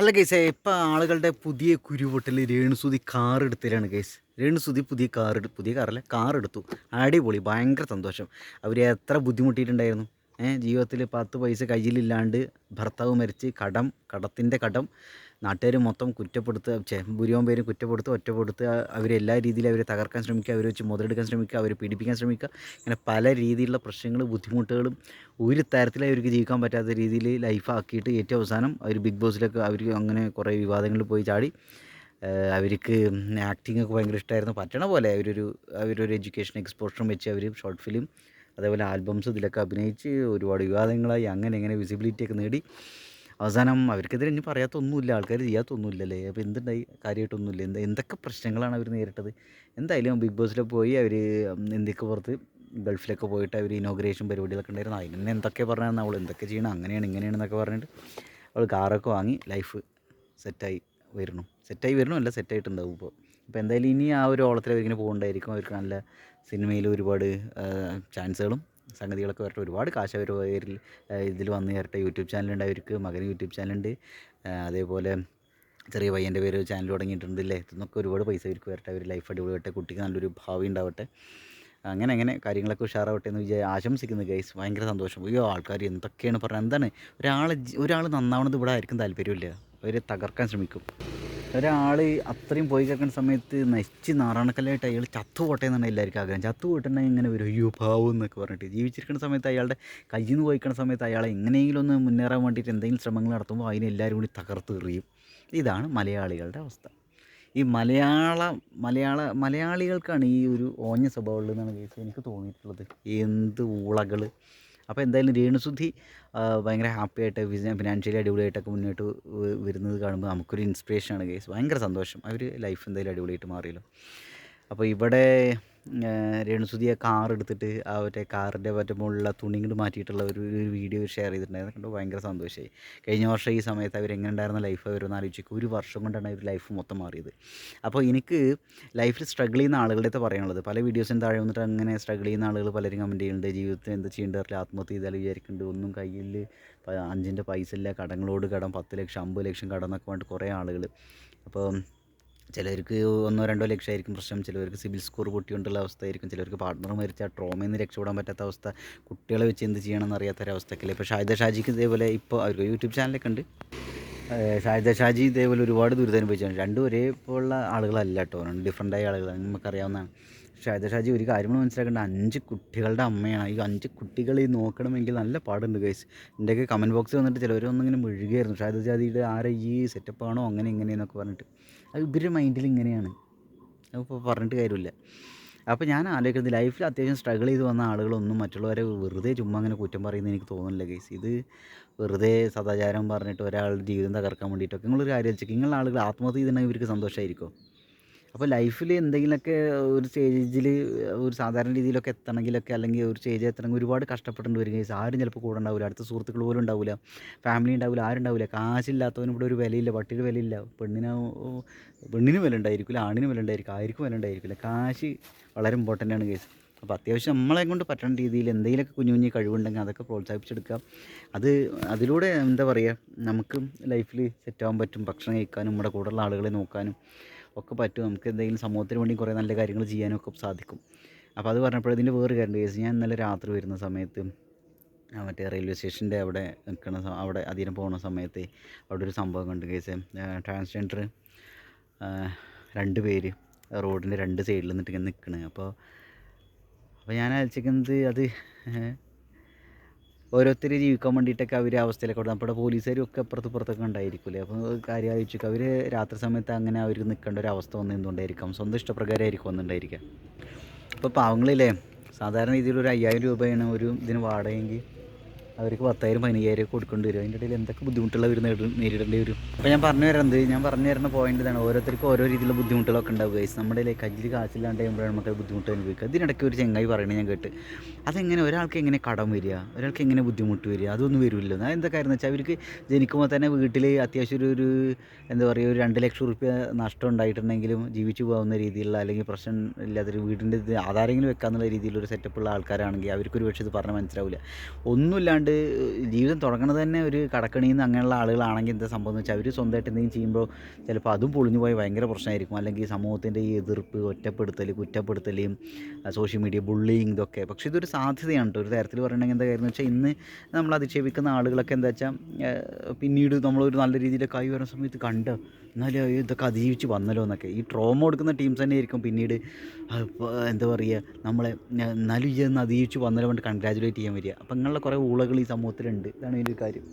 അല്ല കേസ് ഇപ്പം ആളുകളുടെ പുതിയ കുരുപൊട്ടൽ രേണുസുതി കാർ എടുത്തലാണ് കേസ് രേണുസുതി പുതിയ കാർ എടുത്തു പുതിയ കാറല്ല കാർ എടുത്തു. അടിപൊളി ഭയങ്കര സന്തോഷം. അവർ എത്ര ബുദ്ധിമുട്ടിയിട്ടുണ്ടായിരുന്നു. ജീവിതത്തിൽ പത്ത് പൈസ കയ്യിലില്ലാണ്ട് ഭർത്താവ് മരിച്ച് കടം കടത്തിന്റെ കടം നാട്ടുകാർ മൊത്തം കുറ്റപ്പെടുത്തുക ചെ ഭൂരിഭാഗം പേരും കുറ്റപ്പെടുത്തുക ഒറ്റപ്പെടുത്തുക അവരെല്ലാ രീതിയിലും അവരെ തകർക്കാൻ ശ്രമിക്കുക അവരെ വെച്ച് മുതലെടുക്കാൻ ശ്രമിക്കുക അവരെ പീഡിപ്പിക്കാൻ ശ്രമിക്കുക. ഇങ്ങനെ പല രീതിയിലുള്ള പ്രശ്നങ്ങൾ ബുദ്ധിമുട്ടുകളും ഒരു തരത്തിൽ അവർക്ക് ജീവിക്കാൻ പറ്റാത്ത രീതിയിൽ ലൈഫാക്കിയിട്ട് ഏറ്റവും അവസാനം അവർ ബിഗ് ബോസിലൊക്കെ അവർ അങ്ങനെ കുറേ വിവാദങ്ങളിൽ പോയി ചാടി. അവർക്ക് ആക്ടിങ് ഒക്കെ ഭയങ്കര ഇഷ്ടമായിരുന്നു പറ്റണ പോലെ അവരൊരു അവരൊരു എഡ്യൂക്കേഷൻ എക്സ്പോഷറും വെച്ച് അവർ ഷോർട്ട് ഫിലിം അതേപോലെ ആൽബംസ് ഇതിലൊക്കെ അഭിനയിച്ച് ഒരുപാട് വിവാദങ്ങളായി അങ്ങനെ ഇങ്ങനെ വിസിബിലിറ്റിയൊക്കെ നേടി. അവസാനം അവർക്കെതിരെ ഇനി പറയാത്തൊന്നുമില്ല. ആൾക്കാർ ചെയ്യാത്തൊന്നുമില്ലല്ലേ? അപ്പോൾ എന്തുണ്ടായി? കാര്യമായിട്ടൊന്നുമില്ല. എന്താ എന്തൊക്കെ പ്രശ്നങ്ങളാണ് അവർ നേരിട്ടത്? എന്തായാലും ബിഗ് ബോസിൽ പോയി അവർ ഇന്ത്യയ്ക്ക് പുറത്ത് ഗൾഫിലൊക്കെ പോയിട്ട് അവർ ഇനോഗ്രേഷൻ പരിപാടികളൊക്കെ ഉണ്ടായിരുന്നു. അതിന് എന്തൊക്കെ പറഞ്ഞാൽ അവൾ എന്തൊക്കെ ചെയ്യണം? അങ്ങനെയാണ് ഇങ്ങനെയാണെന്നൊക്കെ പറഞ്ഞിട്ട് അവൾ കാറൊക്കെ വാങ്ങി ലൈഫ് സെറ്റായി വരണം സെറ്റായി വരണം അല്ല സെറ്റായിട്ടുണ്ടാവും ഇപ്പോൾ. അപ്പോൾ എന്തായാലും ഇനി ആ ഒരു ഓളത്തിൽ അവരിങ്ങനെ പോകേണ്ടായിരിക്കും. അവർക്ക് നല്ല സിനിമയിൽ ഒരുപാട് ചാൻസുകളും സംഗതികളൊക്കെ വരട്ടെ ഒരുപാട് കാശ് അവർ പേരിൽ ഇതിൽ വന്ന് കയറട്ടെ യൂട്യൂബ് ചാനലുണ്ട് അവർക്ക് മകന് യൂട്യൂബ് ചാനലുണ്ട്. അതേപോലെ ചെറിയ പയ്യന്റെ പേര് ചാനൽ തുടങ്ങിയിട്ടുണ്ട് അല്ലേ ഇതൊക്കെ ഒരുപാട് പൈസ അവർക്ക് വരട്ടെ. അവർ ലൈഫ് അടിപൊളിയാവട്ടെ. കുട്ടിക്ക് നല്ലൊരു ഭാവി ഉണ്ടാവട്ടെ. അങ്ങനെ അങ്ങനെ കാര്യങ്ങളൊക്കെ ഉഷാറാവട്ടെ എന്ന് വിചാരിച്ച് ആശംസിക്കുന്നു ഗൈസ് ഭയങ്കര സന്തോഷം. അയ്യോ ആൾക്കാർ എന്തൊക്കെയാണ് പറഞ്ഞത്? എന്താണ്? ഒരാൾ ഒരാൾ നന്നാവണത് ഇവിടെ ആയിരിക്കും താല്പര്യമില്ല. അവർ തകർക്കാൻ ശ്രമിക്കും. ഒരാൾ അത്രയും പോയി കേൾക്കുന്ന സമയത്ത് നശിച്ച് നാറാണക്കല്ലായിട്ട് അയാൾ ചത്തു പോട്ടെ എന്നാണ് എല്ലാവർക്കും ആഗ്രഹം. ചത്തു പോയിട്ടുണ്ടെങ്കിൽ ഇങ്ങനെ ഒരു അയ്യോ എന്നൊക്കെ പറഞ്ഞിട്ട്. ജീവിച്ചിരിക്കുന്ന സമയത്ത് അയാളുടെ കയ്യിൽ നിന്ന് പോയിക്കുന്ന സമയത്ത് അയാളെ എങ്ങനെയെങ്കിലും ഒന്ന് മുന്നേറാൻ വേണ്ടിയിട്ട് എന്തെങ്കിലും ശ്രമങ്ങൾ നടത്തുമ്പോൾ അതിനെ എല്ലാവരും കൂടി തകർത്ത് എറിയും. ഇതാണ് മലയാളികളുടെ അവസ്ഥ. ഈ മലയാള മലയാള മലയാളികൾക്കാണ് ഈ ഒരു ഓഞ്ഞ സ്വഭാവമുള്ളതെന്നാണ് കേസ് എനിക്ക് തോന്നിയിട്ടുള്ളത്. എന്ത് ഊളകൾ അപ്പോൾ എന്തായാലും രേണുസുദ്ധി ഭയങ്കര ഹാപ്പി ആയിട്ട് ഫിനാൻഷ്യലി അടിപൊളിയായിട്ടൊക്കെ മുന്നോട്ട് വരുന്നത് കാണുമ്പോൾ നമുക്കൊരു ഇൻസ്പിറേഷനാണ് കേസ് ഭയങ്കര സന്തോഷം. അവർ ലൈഫ് എന്തായാലും അടിപൊളിയായിട്ട് മാറിയല്ലോ. അപ്പോൾ ഇവിടെ ആ, രേണുസുധിയെ കാർ എടുത്തിട്ട് ആ മറ്റേ കാറിന്റെ മറ്റേ മുകളിലുള്ള തുണി മാറ്റിയിട്ടുള്ള ഒരു വീഡിയോ ഷെയർ ചെയ്തിട്ടുണ്ടായിരുന്നു. കണ്ടു? ഭയങ്കര സന്തോഷമായി കഴിഞ്ഞ വർഷം ഈ സമയത്ത് അവർ എങ്ങനെ ഉണ്ടായിരുന്ന ലൈഫ് അവരൊന്ന് ആലോചിക്കും ഒരു വർഷം കൊണ്ടാണ് അവർ ലൈഫ് മൊത്തം മാറിയത്. അപ്പോൾ എനിക്ക് ലൈഫിൽ സ്ട്രഗിൾ ചെയ്യുന്ന ആളുകളുടെ പറയാനുള്ളത് പല വീഡിയോസിന് താഴെ വന്നിട്ട് അങ്ങനെ സ്ട്രഗിൾ ചെയ്യുന്ന ആളുകൾ പലരും കമന്റ് ചെയ്യുന്നുണ്ട് ജീവിതത്തിൽ എന്താ ചെയ്യേണ്ടത് ആത്മഹത്യ ചെയ്താൽ വിചാരിക്കുന്നുണ്ട് ഒന്നും കയ്യിൽ അഞ്ചിന്റെ പൈസ ഇല്ല കടങ്ങളോട് കടം പത്ത് ലക്ഷം അമ്പത് ലക്ഷം കടം എന്നൊക്കെ കുറേ ആളുകൾ അപ്പോൾ ചിലർക്ക് ഒന്നോ രണ്ടോ ലക്ഷമായിരിക്കും പ്രശ്നം. ചിലവർക്ക് സിബിൽ സ്കോർ പൊട്ടിക്കൊണ്ടുള്ള അവസ്ഥയായിരിക്കും. ചിലർക്ക് പാർട്ട്ണർ മരിച്ച ട്രോമയിൽ നിന്ന് രക്ഷപ്പെടാൻ പറ്റാത്ത അവസ്ഥ. കുട്ടികളെ വെച്ച് എന്ത് ചെയ്യണമെന്ന് അറിയാത്തൊരവസ്ഥയൊക്കെ ഇപ്പോൾ ഷാഹിദ ഷാജിക്ക് ഇതേപോലെ ഇപ്പോൾ അവർക്ക് യൂട്യൂബ് ചാനലൊക്കെ ഉണ്ട്. ഷാജിദ ഷാജി ഇതേപോലെ ഒരുപാട് ദുരിതം അനുഭവിച്ചാണ് രണ്ടും ഒരേപോലുള്ള ആളുകളല്ല കേട്ടോ. രണ്ട് ഡിഫറന്റ് ആയ ആളുകളാണ്. നമുക്കറിയാവുന്നതാണ്. ഷാഹിദ ഷാജി ഒരു കാര്യം നമ്മൾ മനസ്സിലാക്കേണ്ട. അഞ്ച് കുട്ടികളുടെ അമ്മയാണ്. ഈ അഞ്ച് കുട്ടികളെ നോക്കണമെങ്കിൽ നല്ല പാടുണ്ട് ഗൈസ് എന്റെയൊക്കെ കമന്റ് ബോക്സിൽ വന്നിട്ട് ചിലവരൊന്നിങ്ങനെ മുഴുകിയായിരുന്നു. ഷാഹിദ ഷാജിയുടെ ആരെ ഈ സെറ്റപ്പ് ആണോ അങ്ങനെ ഇങ്ങനെയെന്നൊക്കെ പറഞ്ഞിട്ട്. അത് ഇവരുടെ മൈൻഡിൽ ഇങ്ങനെയാണ്. അപ്പോൾ പറഞ്ഞിട്ട് കാര്യമില്ല. അപ്പോൾ ഞാൻ ആലോചിക്കുന്നത് ലൈഫിൽ അത്യാവശ്യം സ്ട്രഗിൾ ചെയ്ത് വന്ന ആളുകളൊന്നും മറ്റുള്ളവരെ വെറുതെ ചുമ്മാ അങ്ങനെ കുറ്റം പറയുന്നത് എനിക്ക് തോന്നുന്നില്ല കേസ് ഇത് വെറുതെ സദാചാരം പറഞ്ഞിട്ട് ഒരാളുടെ ജീവിതം തകർക്കാൻ വേണ്ടിയിട്ടൊക്കെ നിങ്ങളൊരു കാര്യം വെച്ചാൽ നിങ്ങളുടെ ആളുകൾ ആത്മഹത്യ ചെയ്തിട്ടുണ്ടെങ്കിൽ ഇവർക്ക് സന്തോഷമായിരിക്കും അപ്പോൾ ലൈഫിൽ എന്തെങ്കിലുമൊക്കെ ഒരു സ്റ്റേജിൽ ഒരു സാധാരണ രീതിയിലൊക്കെ എത്തണമെങ്കിലൊക്കെ അല്ലെങ്കിൽ ഒരു സ്റ്റേജിൽ എത്തണമെങ്കിൽ ഒരുപാട് കഷ്ടപ്പെടേണ്ടി വരും കേസ് ആരും ചിലപ്പോൾ കൂടെ ഉണ്ടാവില്ല അടുത്ത സുഹൃത്തുക്കൾ പോലും ഉണ്ടാവില്ല ഫാമിലി ഉണ്ടാവില്ല ആരും ഉണ്ടാവില്ല കാശില്ലാത്തവന് ഇവിടെ ഒരു വിലയില്ല പട്ടിയുടെ വിലയില്ല. പെണ്ണിന് പെണ്ണിന് വില ഉണ്ടായിരിക്കില്ല ആണിന് വില ഉണ്ടായിരിക്കും ആർക്കും വില ഉണ്ടായിരിക്കില്ല കാശ് വളരെ ഇമ്പോർട്ടന്റ് ആണ് കേസ് അപ്പോൾ അത്യാവശ്യം നമ്മളെ കൊണ്ട് പറ്റുന്ന രീതിയിൽ എന്തെങ്കിലുമൊക്കെ കുഞ്ഞു കുഞ്ഞു കഴിവുണ്ടെങ്കിൽ അതൊക്കെ പ്രോത്സാഹിപ്പിച്ചെടുക്കുക. അത് അതിലൂടെ എന്താ പറയുക നമുക്ക് ലൈഫിൽ സെറ്റാകാൻ പറ്റും. ഭക്ഷണം കഴിക്കാനും നമ്മുടെ കൂടെയുള്ള ആളുകളെ നോക്കാനും. ഒക്കെ പറ്റും. നമുക്ക് എന്തെങ്കിലും സമൂഹത്തിന് വേണ്ടി കുറേ നല്ല കാര്യങ്ങൾ ചെയ്യാനും ഒക്കെ സാധിക്കും. അപ്പോൾ അത് പറഞ്ഞപ്പോൾ ഇതിന്റെ വേറെ കാര്യം കേസ് ഞാൻ ഇന്നലെ രാത്രി വരുന്ന സമയത്ത് മറ്റേ റെയിൽവേ സ്റ്റേഷന്റെ അവിടെ നിൽക്കുന്ന അവിടെ അതിന് പോകുന്ന സമയത്ത് അവിടെ ഒരു സംഭവം കണ്ടു കേസ് ട്രാൻസ്ജെൻഡർ രണ്ട് പേര് റോഡിന്റെ രണ്ട് സൈഡിൽ നിന്നിട്ട് ഇങ്ങനെ നിൽക്കണേ അപ്പോൾ അപ്പോൾ ഞാൻ ആലോചിക്കുന്നത് അത് ഓരോരുത്തർ ജീവിക്കാൻ വേണ്ടിയിട്ടൊക്കെ അവർ അവസ്ഥയിലൊക്കെ നമ്മുടെ പോലീസുകാരും ഒക്കെ അപ്പുറത്ത് പുറത്തൊക്കെ ഉണ്ടായിരിക്കില്ലേ? അപ്പോൾ കാര്യം ആലോചിക്കുക അവർ രാത്രി സമയത്ത് അങ്ങനെ അവർ നിൽക്കേണ്ട ഒരു അവസ്ഥ വന്ന് എന്തുകൊണ്ടായിരിക്കാം സ്വന്തം ഇഷ്ടപ്രകാരമായിരിക്കും വന്നിട്ടുണ്ടായിരിക്കുക. അപ്പോൾ പാവങ്ങളില്ലേ? സാധാരണ രീതിയിൽ ഒരു അയ്യായിരം രൂപയാണ് ഒരു ഇതിന് വാടകയെങ്കിൽ അവർക്ക് പത്തായിരം പതിനയ്യായിരം കൊടുക്കേണ്ടി വരും. അതിന്റെ ഇടയിൽ എന്തൊക്കെ ബുദ്ധിമുട്ടുകൾ അവർ നേരിടേണ്ടി വരും. അപ്പോൾ ഞാൻ പറഞ്ഞു വരുന്നത് ഞാൻ പറഞ്ഞു തരുന്ന പോയിന്റ് ഇതാണ്. ഓരോരുത്തർക്കും ഓരോ രീതിയിലുള്ള ബുദ്ധിമുട്ടുകളൊക്കെ ഉണ്ടാവും ഗൈസ് നമ്മുടെ ലൈക്ക് കയ്യിൽ കാശില്ലാണ്ട് കഴിയുമ്പോഴാണ് നമുക്ക് ബുദ്ധിമുട്ട് അനുഭവിക്കുക. അതിനിടയ്ക്ക് ഒരു ചെങ്ങായി പറയണേ ഞാൻ കേട്ട്. അതെങ്ങനെ ഒരാൾക്ക് എങ്ങനെ കടം വരിക? ഒരാൾക്ക് എങ്ങനെ ബുദ്ധിമുട്ട് വരിക? അതൊന്നും വരില്ലല്ലോ. ഞാൻ എന്താ കാര്യം വെച്ചാൽ അവർക്ക് ജനിക്കുമ്പോൾ തന്നെ വീട്ടിൽ അത്യാവശ്യം ഒരു ഒരു എന്താ പറയുക ഒരു രണ്ട് ലക്ഷം റുപ്യ നഷ്ടം ഉണ്ടായിട്ടുണ്ടെങ്കിലും ജീവിച്ചു പോകുന്ന രീതിയിലുള്ള അല്ലെങ്കിൽ പ്രശ്നം ഇല്ലാത്തൊരു വീടിന്റെ ആധാരെങ്കിലും വെക്കാന്നുള്ള രീതിയിലൊരു സെറ്റപ്പുള്ള ആൾക്കാരാണെങ്കിൽ അവർക്കൊരു പക്ഷേ ഇത് പറഞ്ഞാൽ മനസ്സിലാവില്ല. ഒന്നുമില്ലാണ്ട് കണ്ട് ജീവിതം തുടങ്ങണത് തന്നെ ഒരു കടക്കണിയിൽ നിന്ന് അങ്ങനെയുള്ള ആളുകളാണെങ്കിൽ എന്താ സംഭവം എന്ന് വെച്ചാൽ അവർ സ്വന്തമായിട്ട് എന്തെങ്കിലും ചെയ്യുമ്പോൾ ചിലപ്പോൾ അതും പൊളിഞ്ഞു പോയി ഭയങ്കര പ്രശ്നമായിരിക്കും. അല്ലെങ്കിൽ സമൂഹത്തിന്റെ ഈ എതിർപ്പ് ഒറ്റപ്പെടുത്തൽ കുറ്റപ്പെടുത്തൽ സോഷ്യൽ മീഡിയ ബുള്ളിങ് ഇതൊക്കെ. പക്ഷേ ഇതൊരു സാധ്യതയാണ് കേട്ടോ. ഒരു തരത്തിൽ പറയണമെങ്കിൽ എന്താ കാര്യം വെച്ചാൽ ഇന്ന് നമ്മൾ അധിക്ഷേപിക്കുന്ന ആളുകളൊക്കെ എന്താ വെച്ചാൽ പിന്നീട് നമ്മളൊരു നല്ല രീതിയിലൊക്കെ ആയി വരുന്ന സമയത്ത് കണ്ടോ എന്നാലും ഇതൊക്കെ അതിജീവിച്ച് വന്നല്ലോ എന്നൊക്കെ. ഈ ട്രോമ കൊടുക്കുന്ന ടീംസ് തന്നെ ആയിരിക്കും പിന്നീട് എന്താ പറയുക നമ്മളെ എന്നാലും ഈ അതിജീവിച്ച് വന്നല്ലോ കൊണ്ട് കൺഗ്രാജുലേറ്റ് ചെയ്യാൻ വരിക. അപ്പം ഇങ്ങനെയുള്ള കുറേ ഊളകൾ ഈ സമൂഹത്തിലുണ്ട്. ഇതാണ് ഇതിന്റെ കാര്യം.